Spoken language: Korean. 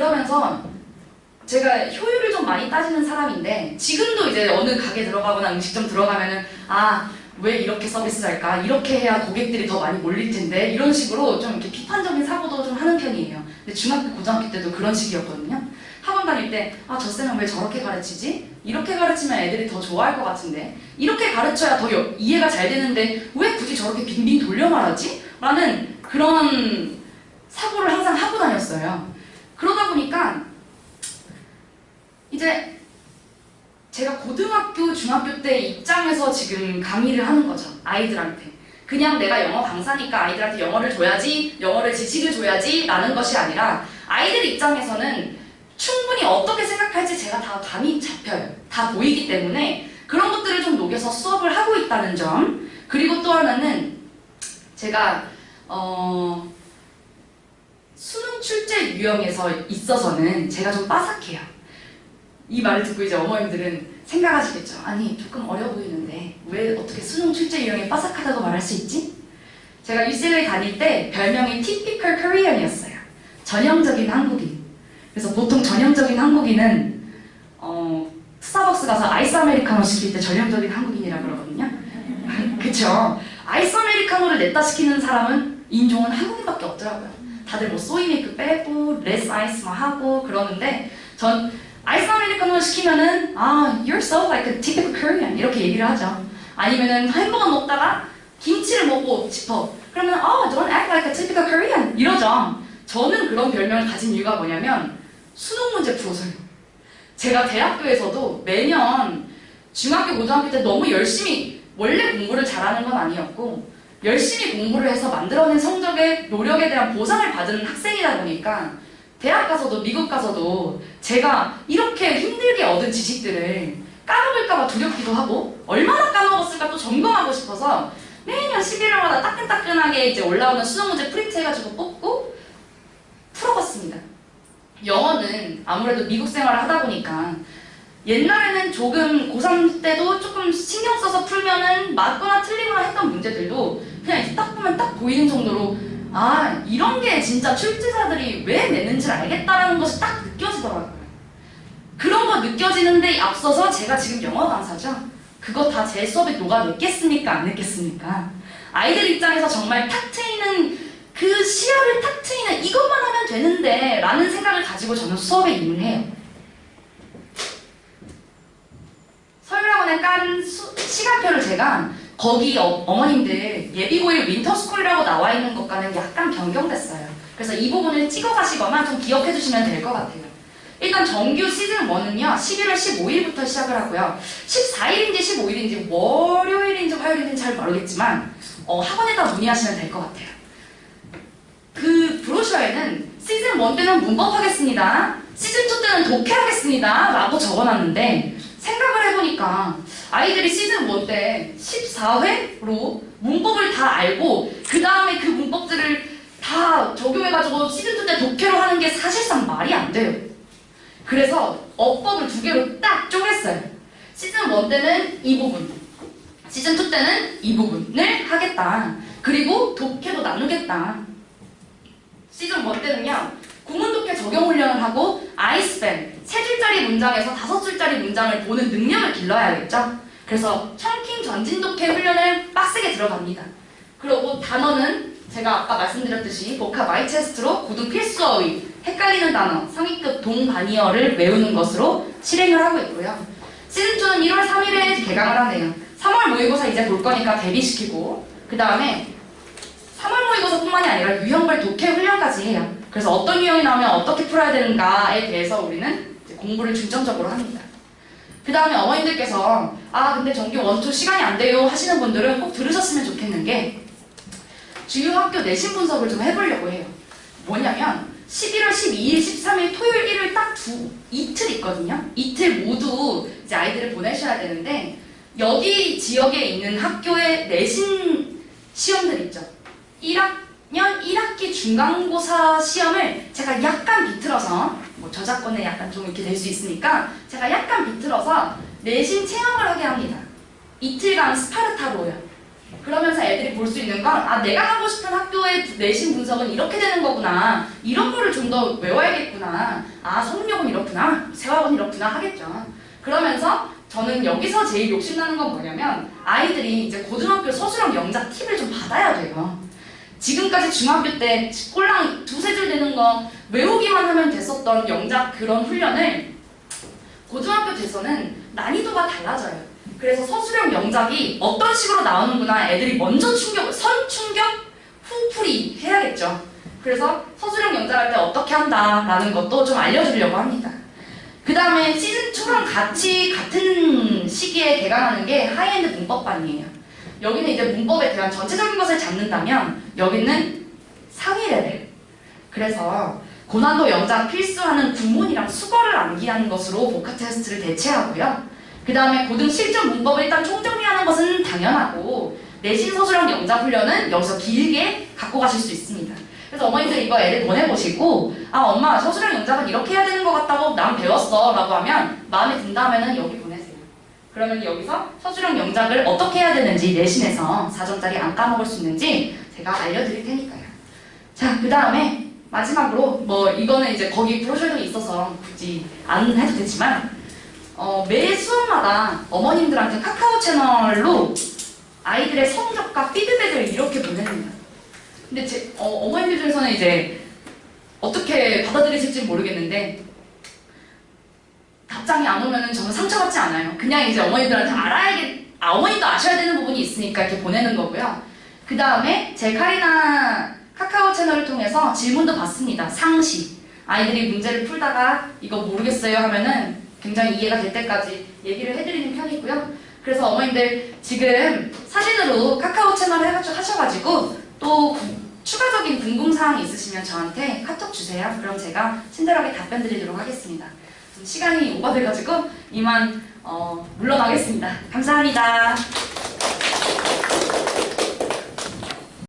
그러면서 제가 효율을 좀 많이 따지는 사람인데 지금도 이제 어느 가게 들어가거나 음식점 들어가면은 아 왜 이렇게 서비스를 할까 이렇게 해야 고객들이 더 많이 몰릴 텐데 이런 식으로 좀 이렇게 비판적인 사고도 좀 하는 편이에요. 근데 중학교 고등학교 때도 그런 식이었거든요. 학원 다닐 때 아 저 쌤은 왜 저렇게 가르치지? 이렇게 가르치면 애들이 더 좋아할 것 같은데 이렇게 가르쳐야 더 여- 이해가 잘 되는데 왜 굳이 저렇게 빙빙 돌려 말하지? 라는 그런 사고를 항상 하고 다녔어요. 그러다 보니까 이제 제가 고등학교, 중학교 때 입장에서 지금 강의를 하는 거죠. 아이들한테. 그냥 내가 영어 강사니까 아이들한테 영어를 줘야지, 영어를 지식을 줘야지 라는 것이 아니라 아이들 입장에서는 충분히 어떻게 생각할지 제가 다 감이 잡혀요. 다 보이기 때문에 그런 것들을 좀 녹여서 수업을 하고 있다는 점. 그리고 또 하나는 제가 어, 수능 출제 유형에서 있어서는 제가 좀 빠삭해요. 이 말을 듣고 이제 어머님들은 생각하시겠죠. 아니 조금 어려 보이는데 왜 어떻게 수능 출제 유형이 빠삭하다고 말할 수 있지? 제가 UCLA 다닐 때 별명이 Typical Korean이었어요. 전형적인 한국인. 그래서 보통 전형적인 한국인은 어, 스타벅스 가서 아이스 아메리카노 시킬 때 전형적인 한국인이라 그러거든요. 그쵸? 아이스 아메리카노를 냈다 시키는 사람은 인종은 한국인밖에 없더라고요. 다들 뭐 소이메이크 빼고 레스 아이스만 하고 그러는데 전 아이스 아메리카노 시키면은 아 you're so like a typical Korean 이렇게 얘기를 하죠. 아니면은 햄버거 먹다가 김치를 먹고 싶어. 그러면 oh don't act like a typical Korean 이러죠. 저는 그런 별명을 가진 이유가 뭐냐면 수능 문제 풀어서요. 제가 대학교에서도 매년 중학교 고등학교 때 너무 열심히 원래 공부를 잘하는 건 아니었고 열심히 공부를 해서 만들어낸 성적의 노력에 대한 보상을 받은 학생이다 보니까 대학 가서도 미국 가서도 제가 이렇게 힘들게 얻은 지식들을 까먹을까봐 두렵기도 하고 얼마나 까먹었을까 또 점검하고 싶어서 매년 11월마다 따끈따끈하게 이제 올라오는 수능 문제 프린트해가지고 뽑고 풀어봤습니다. 영어는 아무래도 미국 생활을 하다 보니까 옛날에는 조금 고3 때도 조금 신경 써서 풀면은 맞거나 틀리거나 했던 문제들도 그냥 딱 보면 딱 보이는 정도로 아 이런 게 진짜 출제자들이 왜 내는지 알겠다라는 것이 딱 느껴지더라고요. 그런 거 느껴지는데 앞서서 제가 지금 영어 강사죠. 그거 다 제 수업에 녹아냈겠습니까? 안 냈겠습니까? 아이들 입장에서 정말 탁 트이는 그 시야를 탁 트이는 이것만 하면 되는데 라는 생각을 가지고 저는 수업에 임해요. 깐 수- 시간표를 제가 거기 어, 머님들 예비고일 윈터스쿨이라고 나와 있는 것과는 약간 변경됐어요. 그래서 이 부분을 찍어가시거나 좀 기억해 주시면 될 것 같아요. 일단 정규 시즌 1은요, 11월 15일부터 시작을 하고요. 14일인지 15일인지 월요일인지 화요일인지 잘 모르겠지만 어, 학원에다 문의하시면 될 것 같아요. 그 브로셔에는 시즌 1 때는 문법 하겠습니다. 시즌 2 때는 독해 하겠습니다. 라고 적어놨는데 생각을 해보니까 아이들이 시즌 1 때 14회로 문법을 다 알고 그 다음에 그 문법들을 다 적용해가지고 시즌 2 때 독해로 하는 게 사실상 말이 안 돼요. 그래서 어법을 두 개로 딱 쪼갰어요. 시즌 1 때는 이 부분, 시즌 2 때는 이 부분을 하겠다. 그리고 독해도 나누겠다. 시즌 1 때는요, 구문 독해 적용 훈련을 하고 아이스밴, 세 줄짜리 문장에서 다섯 줄짜리 문장을 보는 능력을 길러야겠죠? 그래서 청킹 전진 독해 훈련을 빡세게 들어갑니다. 그리고 단어는 제가 아까 말씀드렸듯이 복합 마이 체스트로 구두 필수 어휘, 헷갈리는 단어, 상위급 동반이어를 외우는 것으로 실행을 하고 있고요. 시즌2는 1월 3일에 개강을 하네요. 3월 모의고사 이제 볼 거니까 대비시키고 그 다음에 3월 모의고사뿐만이 아니라 유형별 독해 훈련까지 해요. 그래서 어떤 유형이 나오면 어떻게 풀어야 되는가에 대해서 우리는 공부를 중점적으로 합니다. 그 다음에 어머님들께서 아 근데 정규 원투 시간이 안 돼요 하시는 분들은 꼭 들으셨으면 좋겠는 게 주요 학교 내신 분석을 좀 해보려고 해요. 뭐냐면 11월 12일, 13일, 토요일, 일요일 딱 두 이틀 있거든요. 이틀 모두 이제 아이들을 보내셔야 되는데 여기 지역에 있는 학교의 내신 시험들 있죠. 1학 년 1학기 중간고사 시험을 제가 약간 비틀어서 뭐 저작권에 약간 좀 이렇게 될 수 있으니까 제가 약간 비틀어서 내신 체험을 하게 합니다. 이틀간 스파르타로요. 그러면서 애들이 볼 수 있는 건, 아, 내가 가고 싶은 학교의 내신 분석은 이렇게 되는 거구나. 이런 거를 좀 더 외워야겠구나. 아, 성능력은 이렇구나. 세화은 이렇구나 하겠죠. 그러면서 저는 여기서 제일 욕심나는 건 뭐냐면, 아이들이 이제 고등학교 서술형 영작 팁을 좀 받아야 돼요. 지금까지 중학교 때 꼴랑 두세 줄 되는 거 외우기만 하면 됐었던 영작 그런 훈련을 고등학교 돼서는 난이도가 달라져요. 그래서 서술형 영작이 어떤 식으로 나오는구나 애들이 먼저 충격, 선 충격, 후 풀이 해야겠죠. 그래서 서술형 영작할 때 어떻게 한다라는 것도 좀 알려주려고 합니다. 그 다음에 시즌 2랑 같이 같은 시기에 개강하는 게 하이엔드 문법반이에요. 여기는 이제 문법에 대한 전체적인 것을 잡는다면 여기는 상위 레벨. 그래서 고난도 영작 필수하는 구문이랑 수거를 암기하는 것으로 복합 테스트를 대체하고요. 그 다음에 고등 실전 문법을 일단 총정리하는 것은 당연하고 내신 서술형 영작 훈련은 여기서 길게 갖고 가실 수 있습니다. 그래서 어머니들 이거 애들 보내보시고 아 엄마 서술형 영작은 이렇게 해야 되는 것 같다고 난 배웠어 라고 하면 마음에 든다면은 여기 보내세요. 그러면 여기서 서술형 영작을 어떻게 해야 되는지 내신에서 4점짜리 안 까먹을 수 있는지 제가 알려드릴 테니까요. 자, 그 다음에 마지막으로 뭐 이거는 이제 거기 브로셔도 있어서 굳이 안 해도 되지만 어, 매 수업마다 어머님들한테 카카오 채널로 아이들의 성적과 피드백을 이렇게 보냅니다. 근데 제, 어, 어머님들 중에서는 이제 어떻게 받아들이실지 모르겠는데 답장이 안 오면은 저는 상처받지 않아요. 그냥 이제 어머니들한테 알아야겠, 아, 어머니도 아셔야 되는 부분이 있으니까 이렇게 보내는 거고요. 그 다음에 제 카리나 카카오 채널을 통해서 질문도 받습니다. 상시. 아이들이 문제를 풀다가 이거 모르겠어요 하면은 굉장히 이해가 될 때까지 얘기를 해드리는 편이고요. 그래서 어머님들 지금 사진으로 카카오 채널 해가지고 하셔가지고 또 구- 추가적인 궁금사항이 있으시면 저한테 카톡 주세요. 그럼 제가 친절하게 답변 드리도록 하겠습니다. 시간이 오버돼가지고 이만 어, 물러가겠습니다. 감사합니다.